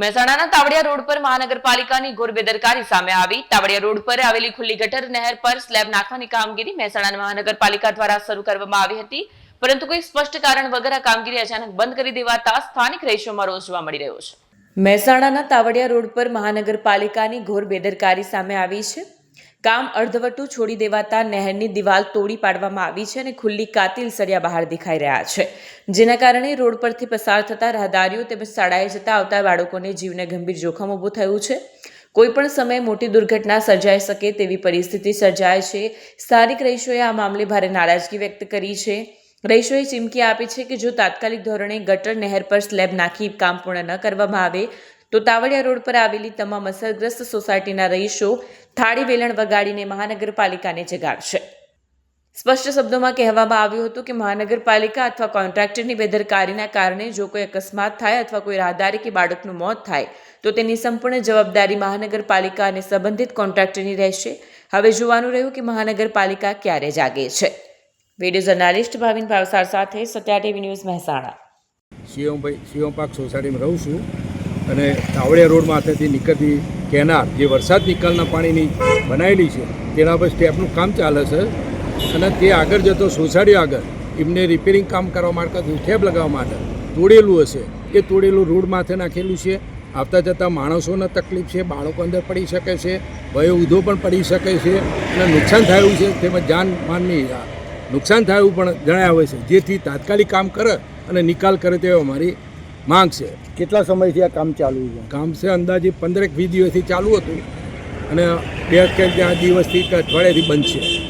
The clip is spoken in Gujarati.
મહેસાણાના તાવડિયા રોડ પર મહાનગરપાલિકાની ઘોર બેદરકારી સામે આવી. તાવડિયા રોડ પર આવેલી ખુલ્લી ગટર નહેર પર સ્લેબ નાખવાની કામગીરી મહેસાણા મહાનગરપાલિકા દ્વારા શરૂ કરવામાં આવી હતી. પરંતુ કોઈ સ્પષ્ટ કારણ વગર આ કામગીરી અચાનક બંધ કરી દેવાતા સ્થાનિક રહીશોમાં રોષ જોવા મળી રહ્યો છે. મહેસાણાના તાવડિયા રોડ પર મહાનગરપાલિકાની ઘોર બેદરકારી સામે આવી છે. કામ અર્ધવટું છોડી દેવાતા નહેરની દિવાલ તોડી પાડવામાં આવી છે અને ખુલ્લી કાતિલ સળિયા બહાર દેખાઈ રહ્યા છે. જેના કારણે રોડ પરથી પસાર થતા રાહદારીઓ તેમજ શાળાએ જતા આવતા બાળકોને જીવને ગંભીર જોખમ ઊભું થયું છે. કોઈ પણ સમયે મોટી દુર્ઘટના સર્જાઈ શકે તેવી પરિસ્થિતિ સર્જાય છે. સ્થાનિક રહીશોએ આ મામલે ભારે નારાજગી વ્યક્ત કરી છે. રહીશોએ ચીમકી આપી છે કે જો તાત્કાલિક ધોરણે ગટર નહેર પર સ્લેબ નાખી કામ પૂર્ણ ન કરવામાં આવે તો તાવડિયા રોડ પર આવેલી તમામ અસરગ્રસ્ત સોસાયટીના રહીશો થાળી વેલણ વગાડીને મહાનગરપાલિકાને જગાડશે. સ્પષ્ટ શબ્દોમાં કહેવામાં આવ્યું હતું કે મહાનગરપાલિકા અથવા કોન્ટ્રાક્ટરની બેદરકારીના કારણે જો કોઈ અકસ્માત થાય અથવા કોઈ રાહદારી કે બાળકનું મોત થાય, તો તેની સંપૂર્ણ જવાબદારી મહાનગરપાલિકા અને સંબંધિત કોન્ટ્રાક્ટરની રહેશે. હવે જોવાનું રહ્યું કે મહાનગરપાલિકા ક્યારે જાગે છે. વીડિયો જર્નાલિસ્ટ ભાવિન ભાવસાર સાથે સત્યા ટીવી ન્યૂઝ મહેસાણા. શિવમભાઈ શિવમ પાક સોસાયટીમાં રહું છું. અને તાવડિયા રોડ માથેથી નીકળતી કેનાર, જે વરસાદ નિકાલના પાણીની બનાવેલી છે, તેના પર સ્ટેપનું કામ ચાલે છે. અને તે આગળ જતો સોસાયટી આગળ એમને રિપેરિંગ કામ કરવા માટે સ્ટેપ લગાવવા માટે તોડેલું હશે. એ તોડેલું રોડ માથે નાખેલું છે. આવતા જતાં માણસોને તકલીફ છે, બાળકો અંદર પડી શકે છે, વયો ઉધો પણ પડી શકે છે અને નુકસાન થયું છે. તેમજ જાન માનની નુકસાન થયું પણ જણાવે છે. જેથી તાત્કાલિક કામ કરે અને નિકાલ કરે તેવી અમારી માંગ છે. કેટલા સમયથી આ કામ ચાલુ છે? કામ છે અંદાજે પંદરેક વીસ દિવસથી ચાલુ હતું. અને બે કે ત્યાં દિવસથી કે અઠવાડિયાથી બંધ છે.